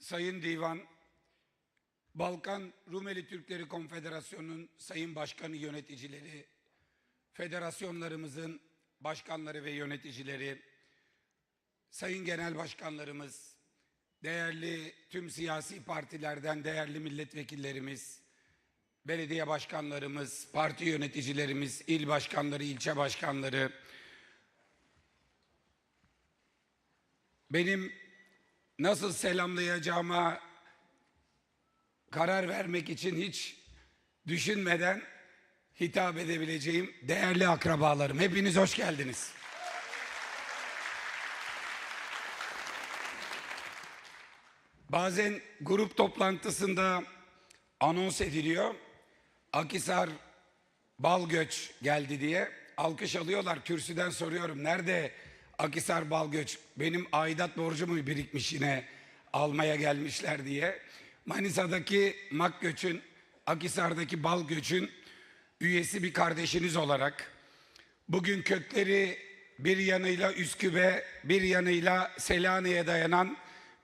Sayın Divan, Balkan Rumeli Türkleri Konfederasyonu'nun sayın başkanı yöneticileri, federasyonlarımızın başkanları ve yöneticileri, sayın genel başkanlarımız, değerli tüm siyasi partilerden değerli milletvekillerimiz, belediye başkanlarımız, parti yöneticilerimiz, il başkanları, ilçe başkanları, benim nasıl selamlayacağıma karar vermek için hiç düşünmeden hitap edebileceğim değerli akrabalarım. Hepiniz hoş geldiniz. Bazen grup toplantısında anons ediliyor. Akisar Balgöç geldi diye alkış alıyorlar. Kürsüden soruyorum nerede Akisar Balgöç? Benim aidat borcu mu birikmiş yine almaya gelmişler diye. Manisa'daki Makgöç'ün, Akisar'daki Balgöç'ün üyesi bir kardeşiniz olarak bugün kökleri bir yanıyla Üsküp'e, bir yanıyla Selanik'e dayanan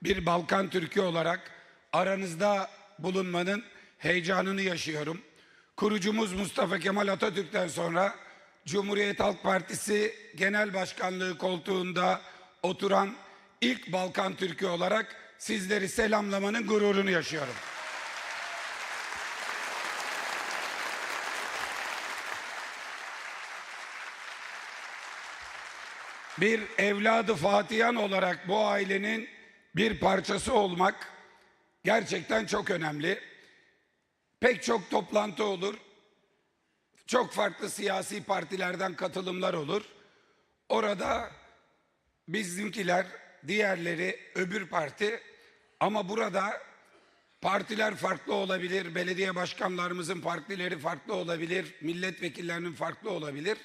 bir Balkan Türk'ü olarak aranızda bulunmanın heyecanını yaşıyorum. Kurucumuz Mustafa Kemal Atatürk'ten sonra Cumhuriyet Halk Partisi Genel Başkanlığı koltuğunda oturan ilk Balkan Türk'ü olarak sizleri selamlamanın gururunu yaşıyorum. bir evladı Fatihan olarak bu ailenin bir parçası olmak gerçekten çok önemli. Pek çok toplantı olur. Çok farklı siyasi partilerden katılımlar olur. Orada bizimkiler, diğerleri öbür parti ama burada partiler farklı olabilir, belediye başkanlarımızın partileri farklı olabilir, milletvekillerinin farklı olabilir.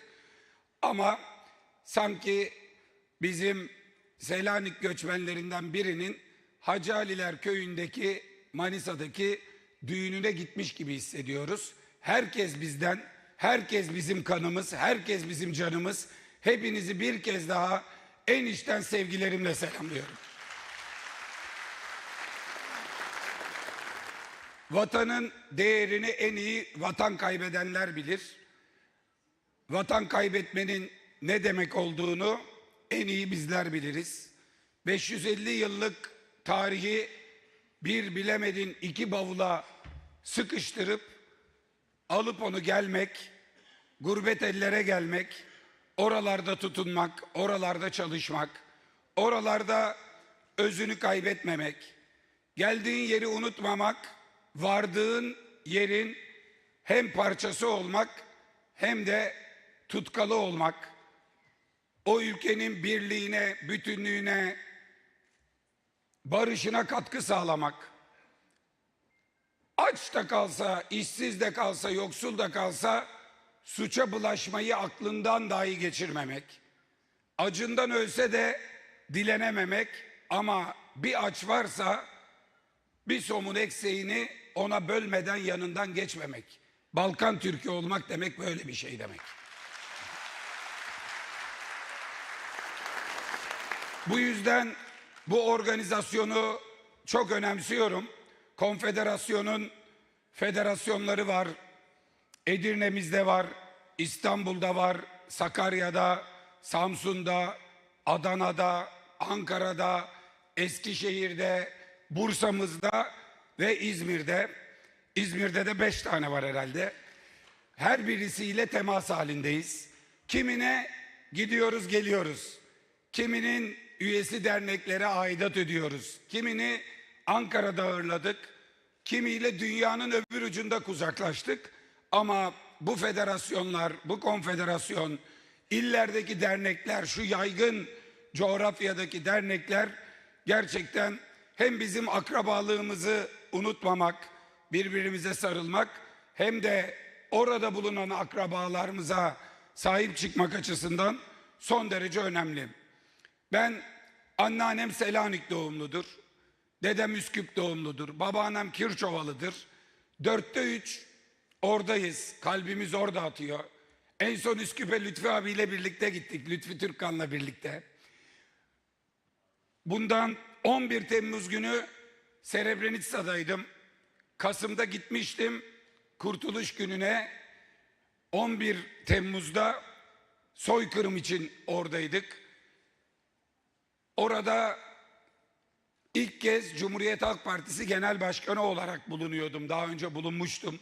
Ama sanki bizim Selanik göçmenlerinden birinin Hacı Aliler köyündeki Manisa'daki düğününe gitmiş gibi hissediyoruz. Herkes bizden, herkes bizim kanımız, herkes bizim canımız. Hepinizi bir kez daha en içten sevgilerimle selamlıyorum. Vatanın değerini en iyi vatan kaybedenler bilir. Vatan kaybetmenin ne demek olduğunu en iyi bizler biliriz. 550 yıllık tarihi bir bilemedin iki bavula sıkıştırıp alıp onu gelmek, gurbet ellere gelmek, oralarda tutunmak, oralarda çalışmak, oralarda özünü kaybetmemek, geldiğin yeri unutmamak, vardığın yerin hem parçası olmak hem de tutkalı olmak, o ülkenin birliğine, bütünlüğüne, barışına katkı sağlamak. Aç da kalsa, işsiz de kalsa, yoksul da kalsa suça bulaşmayı aklından dahi geçirmemek. Acından ölse de dilenememek ama bir aç varsa bir somun ekseğini ona bölmeden yanından geçmemek. Balkan Türk'ü olmak demek böyle bir şey demek. Bu yüzden bu organizasyonu çok önemsiyorum. Konfederasyonun federasyonları var. Edirne'mizde var, İstanbul'da var, Sakarya'da, Samsun'da, Adana'da, Ankara'da, Eskişehir'de, Bursa'mızda ve İzmir'de. İzmir'de de beş tane var herhalde. Her birisiyle temas halindeyiz. Kimine gidiyoruz geliyoruz. Kiminin üyesi derneklere aidat ödüyoruz. Kimini Ankara'da ağırladık. Kimiyle dünyanın öbür ucunda kuzaklaştık. Ama bu federasyonlar, bu konfederasyon, illerdeki dernekler, şu yaygın coğrafyadaki dernekler gerçekten hem bizim akrabalığımızı unutmamak, birbirimize sarılmak hem de orada bulunan akrabalarımıza sahip çıkmak açısından son derece önemli. Ben anneannem Selanik doğumludur. Dedem Üsküp doğumludur. Babaannem Kirçovalıdır. Dörtte üç oradayız. Kalbimiz orada atıyor. En son Üsküp'e Lütfi abiyle birlikte gittik. Lütfi Türkkan'la birlikte. Bundan 11 Temmuz günü Srebrenica'daydım. Kasım'da gitmiştim. Kurtuluş gününe 11 Temmuz'da soykırım için oradaydık. Orada ilk kez Cumhuriyet Halk Partisi Genel Başkanı olarak bulunuyordum. Daha önce bulunmuştum.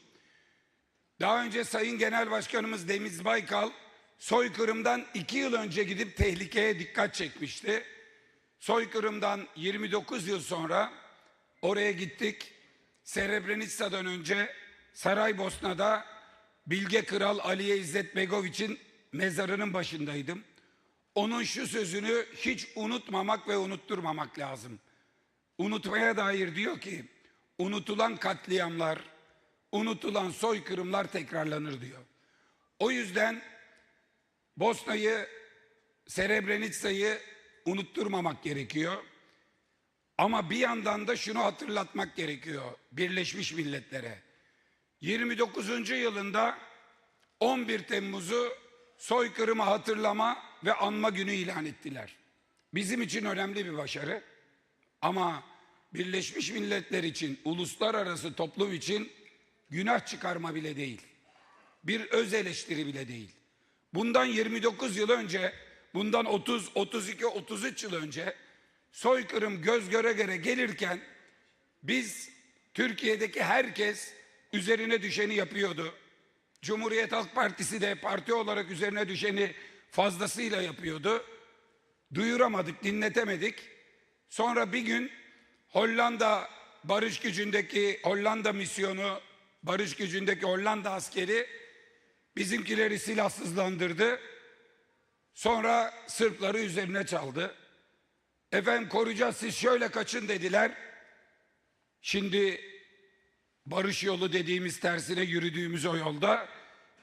Daha önce Sayın Genel Başkanımız Deniz Baykal soykırımdan iki yıl önce gidip tehlikeye dikkat çekmişti. Soykırımdan 29 yıl sonra oraya gittik. Srebrenica'dan önce Saraybosna'da Bilge Kral Aliye İzzet Begoviç'in mezarının başındaydım. Onun şu sözünü hiç unutmamak ve unutturmamak lazım. Unutmaya dair diyor ki, unutulan katliamlar, unutulan soykırımlar tekrarlanır diyor. O yüzden Bosna'yı, Srebrenica'yı unutturmamak gerekiyor. Ama bir yandan da şunu hatırlatmak gerekiyor Birleşmiş Milletler'e. 29. yılında 11 Temmuz'u soykırımı hatırlama ve anma günü ilan ettiler. Bizim için önemli bir başarı. Ama Birleşmiş Milletler için, uluslararası toplum için günah çıkarma bile değil. Bir öz eleştiri bile değil. Bundan 29 yıl önce, bundan 30, 32, 33 yıl önce soykırım göz göre göre gelirken biz Türkiye'deki herkes üzerine düşeni yapıyordu. Cumhuriyet Halk Partisi de parti olarak üzerine düşeni fazlasıyla yapıyordu. Duyuramadık, dinletemedik. Sonra bir gün Hollanda barış gücündeki Hollanda misyonu, barış gücündeki Hollanda askeri bizimkileri silahsızlandırdı. Sonra Sırpları üzerine çaldı. Efendim koruyacağız siz şöyle kaçın dediler. Şimdi barış yolu dediğimiz tersine yürüdüğümüz o yolda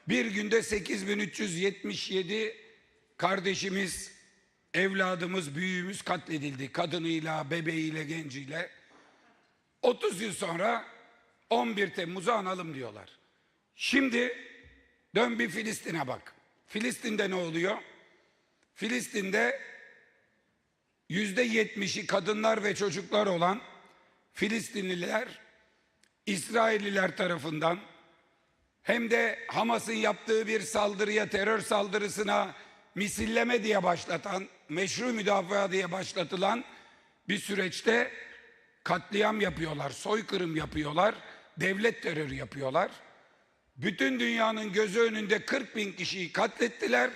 bir günde 8377 kardeşimiz, evladımız, büyüğümüz katledildi. Kadınıyla, bebeğiyle, genciyle. 30 yıl sonra 11 Temmuz'u analım diyorlar. Şimdi dön bir Filistin'e bak. Filistin'de ne oluyor? Filistin'de yüzde yetmişi kadınlar ve çocuklar olan Filistinliler İsrailliler tarafından hem de Hamas'ın yaptığı bir saldırıya, terör saldırısına misilleme diye başlatan, meşru müdafaa diye başlatılan bir süreçte katliam yapıyorlar, soykırım yapıyorlar, devlet terörü yapıyorlar. Bütün dünyanın gözü önünde 40 bin kişiyi katlettiler.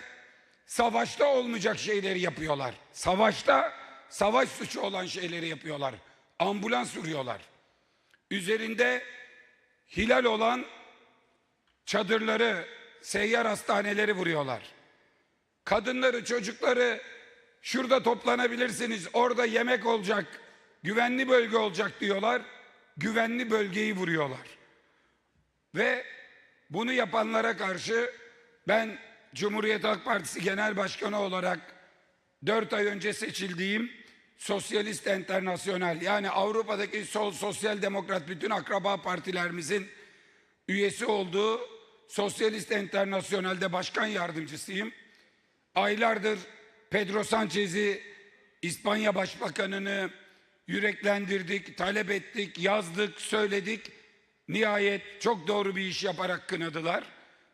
Savaşta olmayacak şeyleri yapıyorlar. Savaşta savaş suçu olan şeyleri yapıyorlar. Ambulans vuruyorlar. Üzerinde hilal olan çadırları, seyyar hastaneleri vuruyorlar. Kadınları, çocukları şurada toplanabilirsiniz, orada yemek olacak, güvenli bölge olacak diyorlar. Güvenli bölgeyi vuruyorlar. Ve bunu yapanlara karşı ben Cumhuriyet Halk Partisi Genel Başkanı olarak 4 ay önce seçildiğim Sosyalist Enternasyonel yani Avrupa'daki sol sosyal demokrat bütün akraba partilerimizin üyesi olduğu Sosyalist Enternasyonel'de başkan yardımcısıyım. Aylardır Pedro Sanchez'i İspanya Başbakanını yüreklendirdik, talep ettik, yazdık, söyledik. Nihayet çok doğru bir iş yaparak kınadılar.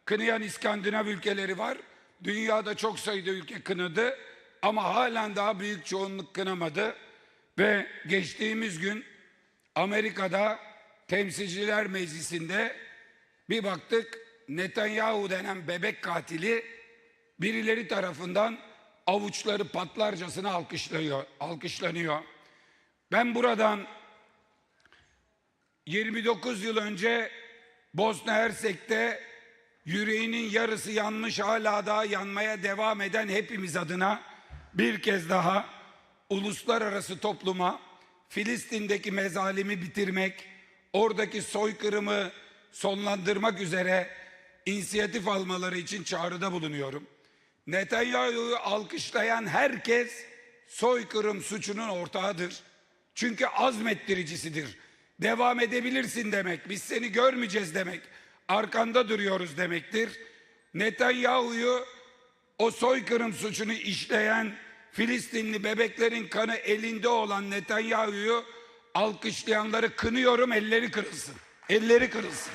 Kınayan İskandinav ülkeleri var. Dünyada çok sayıda ülke kınadı ama halen daha büyük çoğunluk kınamadı. Ve geçtiğimiz gün Amerika'da Temsilciler Meclisi'nde bir baktık Netanyahu denen bebek katili birileri tarafından avuçları patlarcasına alkışlıyor, alkışlanıyor. Ben buradan 29 yıl önce Bosna Hersek'te yüreğinin yarısı yanmış hala daha yanmaya devam eden hepimiz adına bir kez daha uluslararası topluma Filistin'deki mezalimi bitirmek, oradaki soykırımı sonlandırmak üzere inisiyatif almaları için çağrıda bulunuyorum. Netanyahu'yu alkışlayan herkes soykırım suçunun ortağıdır. Çünkü azmettiricisidir. Devam edebilirsin demek, biz seni görmeyeceğiz demek, arkanda duruyoruz demektir. Netanyahu'yu o soykırım suçunu işleyen Filistinli bebeklerin kanı elinde olan Netanyahu'yu alkışlayanları kınıyorum elleri kırılsın. Elleri kırılsın.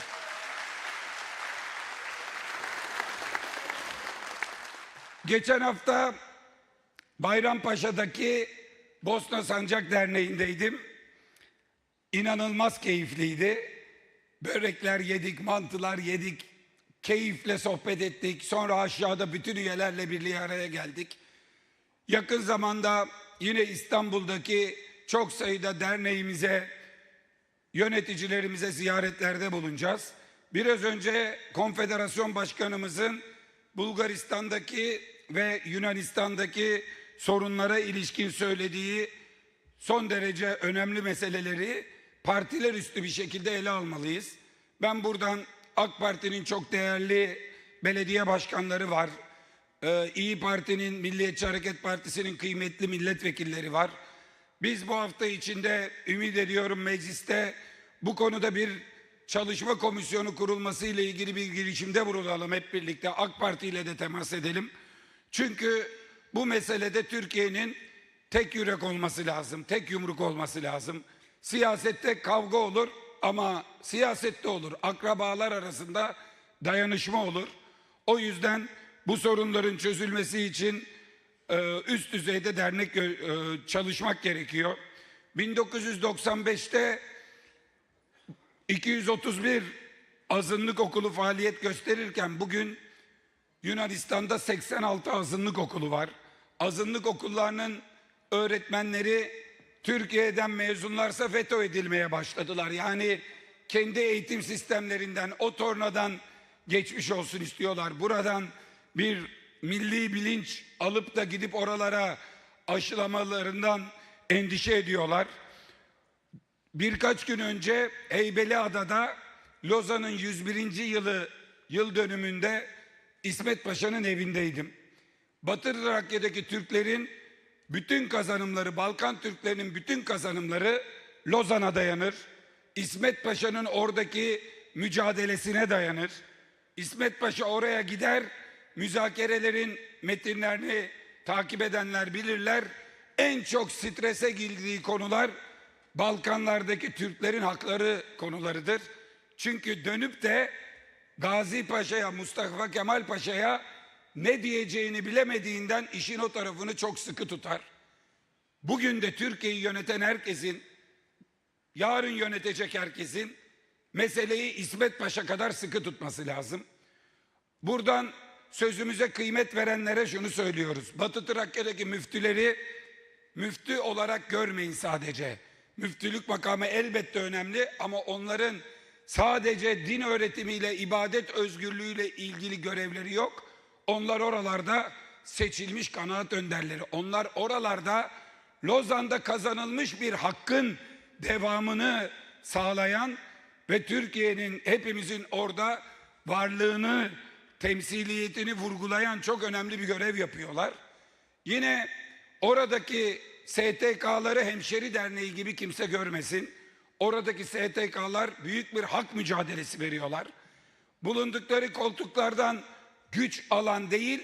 Geçen hafta Bayrampaşa'daki Bosna Sancak Derneği'ndeydim. İnanılmaz keyifliydi. Börekler yedik, mantılar yedik. Keyifle sohbet ettik. Sonra aşağıda bütün üyelerle birliğe araya geldik. Yakın zamanda yine İstanbul'daki çok sayıda derneğimize, yöneticilerimize ziyaretlerde bulunacağız. Biraz önce konfederasyon başkanımızın Bulgaristan'daki ve Yunanistan'daki sorunlara ilişkin söylediği son derece önemli meseleleri partiler üstü bir şekilde ele almalıyız. Ben buradan AK Parti'nin çok değerli belediye başkanları var. Ee, İyi Parti'nin, Milliyetçi Hareket Partisi'nin kıymetli milletvekilleri var. Biz bu hafta içinde ümit ediyorum mecliste bu konuda bir çalışma komisyonu kurulması ile ilgili bir girişimde bulunalım hep birlikte. AK Parti ile de temas edelim. Çünkü bu meselede Türkiye'nin tek yürek olması lazım, tek yumruk olması lazım. Siyasette kavga olur ama siyasette olur. Akrabalar arasında dayanışma olur. O yüzden bu sorunların çözülmesi için e, üst düzeyde dernek e, çalışmak gerekiyor. 1995'te 231 azınlık okulu faaliyet gösterirken bugün Yunanistan'da 86 azınlık okulu var. Azınlık okullarının öğretmenleri Türkiye'den mezunlarsa veto edilmeye başladılar. Yani kendi eğitim sistemlerinden o tornadan geçmiş olsun istiyorlar. Buradan bir milli bilinç alıp da gidip oralara aşılamalarından endişe ediyorlar. Birkaç gün önce Heybeliada'da Lozan'ın 101. yılı yıl dönümünde İsmet Paşa'nın evindeydim. Batı Trakya'daki Türklerin bütün kazanımları, Balkan Türklerinin bütün kazanımları Lozan'a dayanır. İsmet Paşa'nın oradaki mücadelesine dayanır. İsmet Paşa oraya gider, müzakerelerin metinlerini takip edenler bilirler. En çok strese girdiği konular Balkanlardaki Türklerin hakları konularıdır. Çünkü dönüp de Gazi Paşa'ya, Mustafa Kemal Paşa'ya ne diyeceğini bilemediğinden işin o tarafını çok sıkı tutar. Bugün de Türkiye'yi yöneten herkesin, yarın yönetecek herkesin meseleyi İsmet Paşa kadar sıkı tutması lazım. Buradan sözümüze kıymet verenlere şunu söylüyoruz. Batı Trakya'daki müftüleri müftü olarak görmeyin sadece. Müftülük makamı elbette önemli ama onların sadece din öğretimiyle, ibadet özgürlüğüyle ilgili görevleri yok. Onlar oralarda seçilmiş kanaat önderleri. Onlar oralarda Lozan'da kazanılmış bir hakkın devamını sağlayan ve Türkiye'nin hepimizin orada varlığını, temsiliyetini vurgulayan çok önemli bir görev yapıyorlar. Yine oradaki STK'ları hemşeri derneği gibi kimse görmesin. Oradaki STK'lar büyük bir hak mücadelesi veriyorlar. Bulundukları koltuklardan güç alan değil,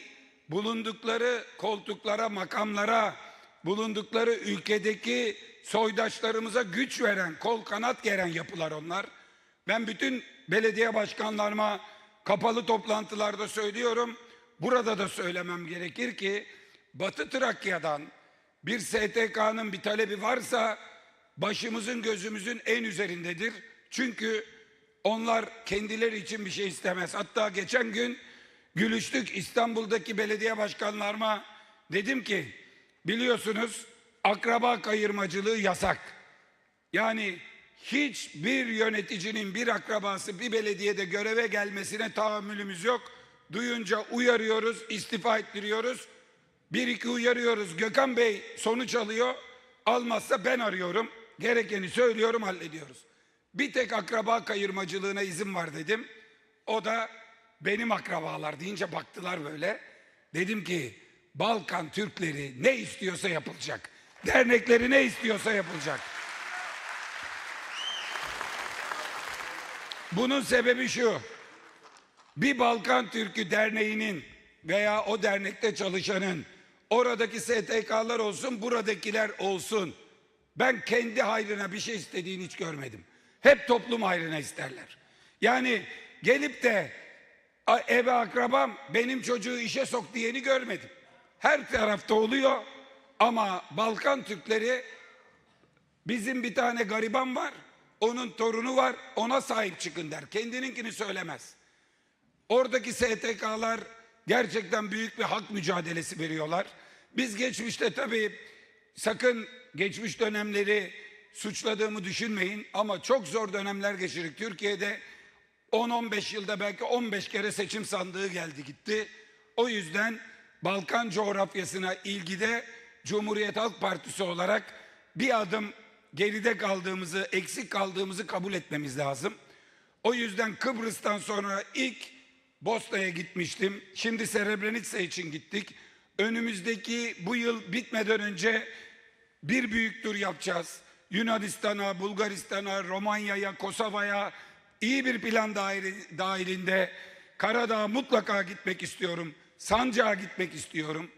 bulundukları koltuklara, makamlara, bulundukları ülkedeki soydaşlarımıza güç veren, kol kanat geren yapılar onlar. Ben bütün belediye başkanlarıma kapalı toplantılarda söylüyorum. Burada da söylemem gerekir ki Batı Trakya'dan bir STK'nın bir talebi varsa başımızın gözümüzün en üzerindedir. Çünkü onlar kendileri için bir şey istemez. Hatta geçen gün gülüştük İstanbul'daki belediye başkanlarıma dedim ki biliyorsunuz akraba kayırmacılığı yasak. Yani hiçbir yöneticinin bir akrabası bir belediyede göreve gelmesine tahammülümüz yok. Duyunca uyarıyoruz, istifa ettiriyoruz. Bir iki uyarıyoruz. Gökhan Bey sonuç alıyor. Almazsa ben arıyorum. Gerekeni söylüyorum, hallediyoruz. Bir tek akraba kayırmacılığına izin var dedim. O da benim akrabalar deyince baktılar böyle. Dedim ki Balkan Türkleri ne istiyorsa yapılacak. Dernekleri ne istiyorsa yapılacak. Bunun sebebi şu. Bir Balkan Türkü derneğinin veya o dernekte çalışanın oradaki STK'lar olsun, buradakiler olsun. Ben kendi hayrına bir şey istediğini hiç görmedim. Hep toplum hayrına isterler. Yani gelip de "A- eve akrabam benim çocuğu işe sok diyeni görmedim. Her tarafta oluyor ama Balkan Türkleri bizim bir tane gariban var. Onun torunu var. Ona sahip çıkın der. Kendininkini söylemez. Oradaki STK'lar gerçekten büyük bir hak mücadelesi veriyorlar. Biz geçmişte tabii sakın geçmiş dönemleri suçladığımı düşünmeyin ama çok zor dönemler geçirdik. Türkiye'de 10-15 yılda belki 15 kere seçim sandığı geldi gitti. O yüzden Balkan coğrafyasına ilgide Cumhuriyet Halk Partisi olarak bir adım geride kaldığımızı, eksik kaldığımızı kabul etmemiz lazım. O yüzden Kıbrıs'tan sonra ilk Bosna'ya gitmiştim. Şimdi Srebrenica için gittik. Önümüzdeki bu yıl bitmeden önce bir büyük tur yapacağız. Yunanistan'a, Bulgaristan'a, Romanya'ya, Kosova'ya iyi bir plan dahilinde Karadağ'a mutlaka gitmek istiyorum. Sancak'a gitmek istiyorum.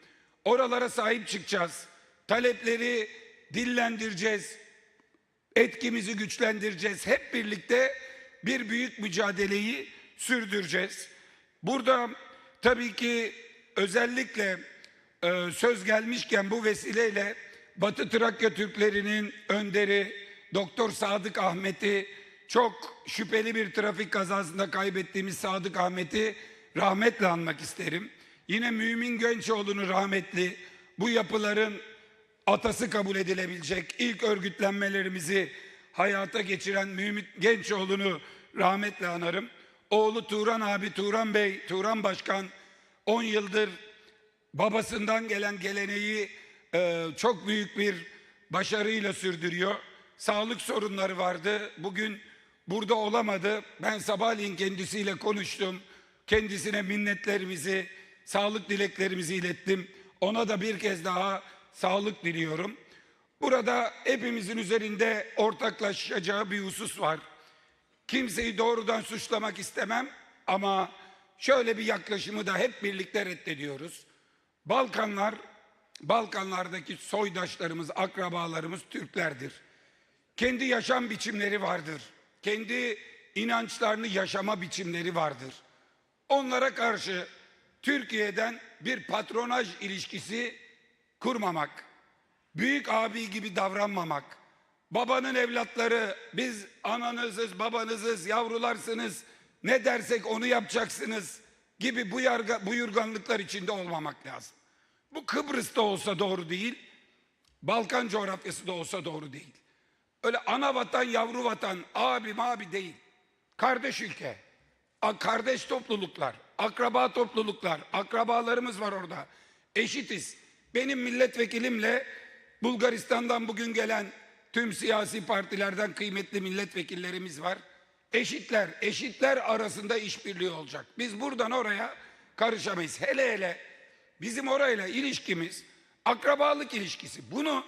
Oralara sahip çıkacağız. Talepleri dillendireceğiz etkimizi güçlendireceğiz. Hep birlikte bir büyük mücadeleyi sürdüreceğiz. Burada tabii ki özellikle e, söz gelmişken bu vesileyle Batı Trakya Türklerinin önderi Doktor Sadık Ahmet'i çok şüpheli bir trafik kazasında kaybettiğimiz Sadık Ahmet'i rahmetle anmak isterim. Yine Mümin Gençoğlu'nu rahmetli bu yapıların atası kabul edilebilecek ilk örgütlenmelerimizi hayata geçiren Mümin Gençoğlu'nu rahmetle anarım. Oğlu Turan abi, Turan Bey, Turan Başkan 10 yıldır babasından gelen geleneği e, çok büyük bir başarıyla sürdürüyor. Sağlık sorunları vardı. Bugün burada olamadı. Ben sabahleyin kendisiyle konuştum. Kendisine minnetlerimizi, sağlık dileklerimizi ilettim. Ona da bir kez daha sağlık diliyorum. Burada hepimizin üzerinde ortaklaşacağı bir husus var. Kimseyi doğrudan suçlamak istemem ama şöyle bir yaklaşımı da hep birlikte reddediyoruz. Balkanlar, Balkanlardaki soydaşlarımız, akrabalarımız Türklerdir. Kendi yaşam biçimleri vardır. Kendi inançlarını yaşama biçimleri vardır. Onlara karşı Türkiye'den bir patronaj ilişkisi kurmamak, büyük abi gibi davranmamak, babanın evlatları biz ananızız, babanızız, yavrularsınız, ne dersek onu yapacaksınız gibi bu yarga, buyurganlıklar içinde olmamak lazım. Bu Kıbrıs'ta olsa doğru değil, Balkan coğrafyası da olsa doğru değil. Öyle ana vatan, yavru vatan, abi abi değil. Kardeş ülke, kardeş topluluklar, akraba topluluklar, akrabalarımız var orada. Eşitiz. Benim milletvekilimle Bulgaristan'dan bugün gelen tüm siyasi partilerden kıymetli milletvekillerimiz var. Eşitler, eşitler arasında işbirliği olacak. Biz buradan oraya karışamayız. Hele hele bizim orayla ilişkimiz akrabalık ilişkisi. Bunu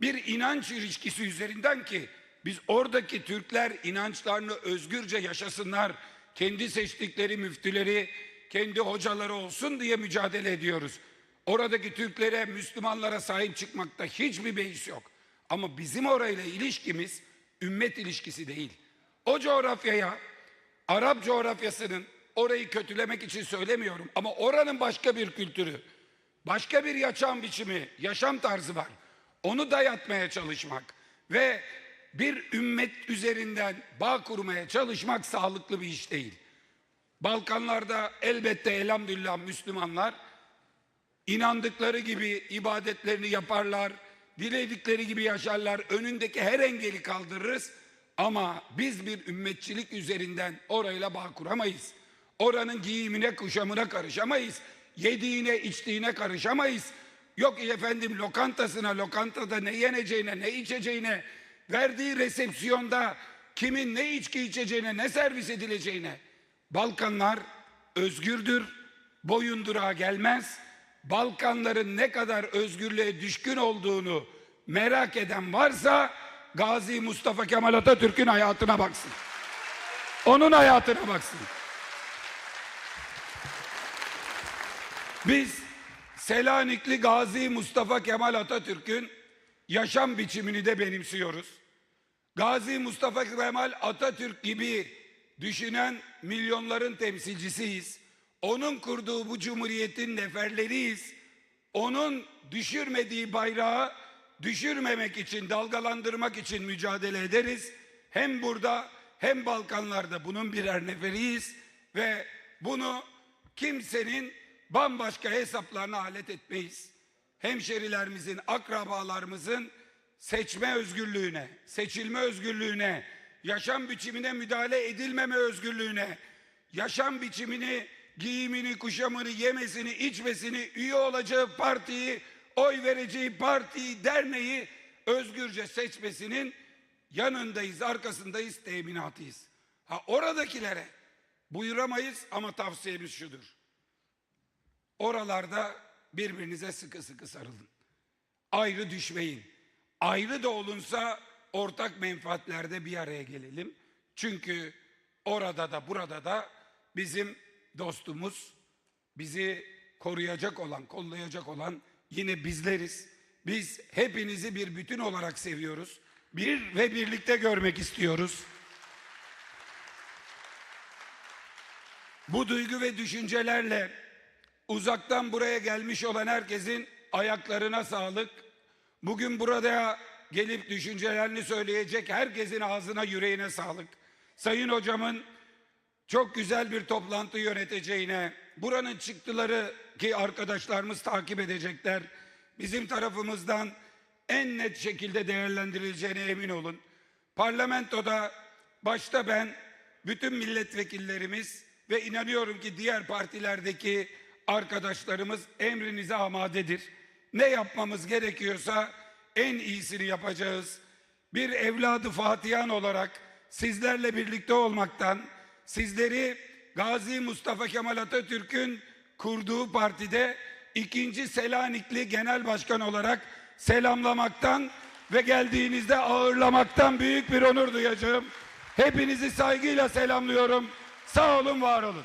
bir inanç ilişkisi üzerinden ki biz oradaki Türkler inançlarını özgürce yaşasınlar. Kendi seçtikleri müftüleri, kendi hocaları olsun diye mücadele ediyoruz. Oradaki Türklere, Müslümanlara sahip çıkmakta hiçbir beis yok. Ama bizim orayla ilişkimiz ümmet ilişkisi değil. O coğrafyaya, Arap coğrafyasının orayı kötülemek için söylemiyorum ama oranın başka bir kültürü, başka bir yaşam biçimi, yaşam tarzı var. Onu dayatmaya çalışmak ve bir ümmet üzerinden bağ kurmaya çalışmak sağlıklı bir iş değil. Balkanlarda elbette elhamdülillah Müslümanlar inandıkları gibi ibadetlerini yaparlar, diledikleri gibi yaşarlar. Önündeki her engeli kaldırırız ama biz bir ümmetçilik üzerinden orayla bağ kuramayız. Oranın giyimine, kuşamına karışamayız. Yediğine, içtiğine karışamayız. Yok efendim lokantasına, lokantada ne yeneceğine, ne içeceğine, verdiği resepsiyonda kimin ne içki içeceğine, ne servis edileceğine. Balkanlar özgürdür, boyundurağa gelmez. Balkanların ne kadar özgürlüğe düşkün olduğunu merak eden varsa Gazi Mustafa Kemal Atatürk'ün hayatına baksın. Onun hayatına baksın. Biz Selanikli Gazi Mustafa Kemal Atatürk'ün yaşam biçimini de benimsiyoruz. Gazi Mustafa Kemal Atatürk gibi düşünen milyonların temsilcisiyiz. Onun kurduğu bu cumhuriyetin neferleriyiz. Onun düşürmediği bayrağı düşürmemek için, dalgalandırmak için mücadele ederiz. Hem burada hem Balkanlarda bunun birer neferiyiz ve bunu kimsenin bambaşka hesaplarına alet etmeyiz. Hemşerilerimizin, akrabalarımızın seçme özgürlüğüne, seçilme özgürlüğüne, yaşam biçimine müdahale edilmeme özgürlüğüne, yaşam biçimini, giyimini, kuşamını, yemesini, içmesini, üye olacağı partiyi, oy vereceği partiyi, derneği özgürce seçmesinin yanındayız, arkasındayız, teminatıyız. Ha oradakilere buyuramayız ama tavsiyemiz şudur. Oralarda birbirinize sıkı sıkı sarılın. Ayrı düşmeyin. Ayrı da olunsa ortak menfaatlerde bir araya gelelim. Çünkü orada da burada da bizim dostumuz, bizi koruyacak olan, kollayacak olan yine bizleriz. Biz hepinizi bir bütün olarak seviyoruz. Bir ve birlikte görmek istiyoruz. Bu duygu ve düşüncelerle uzaktan buraya gelmiş olan herkesin ayaklarına sağlık. Bugün burada gelip düşüncelerini söyleyecek herkesin ağzına yüreğine sağlık. Sayın hocamın çok güzel bir toplantı yöneteceğine, buranın çıktıları ki arkadaşlarımız takip edecekler, bizim tarafımızdan en net şekilde değerlendirileceğine emin olun. Parlamentoda başta ben, bütün milletvekillerimiz ve inanıyorum ki diğer partilerdeki arkadaşlarımız emrinize amadedir. Ne yapmamız gerekiyorsa en iyisini yapacağız. Bir evladı Fatihan olarak sizlerle birlikte olmaktan, sizleri Gazi Mustafa Kemal Atatürk'ün kurduğu partide ikinci Selanikli Genel Başkan olarak selamlamaktan ve geldiğinizde ağırlamaktan büyük bir onur duyacağım. Hepinizi saygıyla selamlıyorum. Sağ olun, var olun.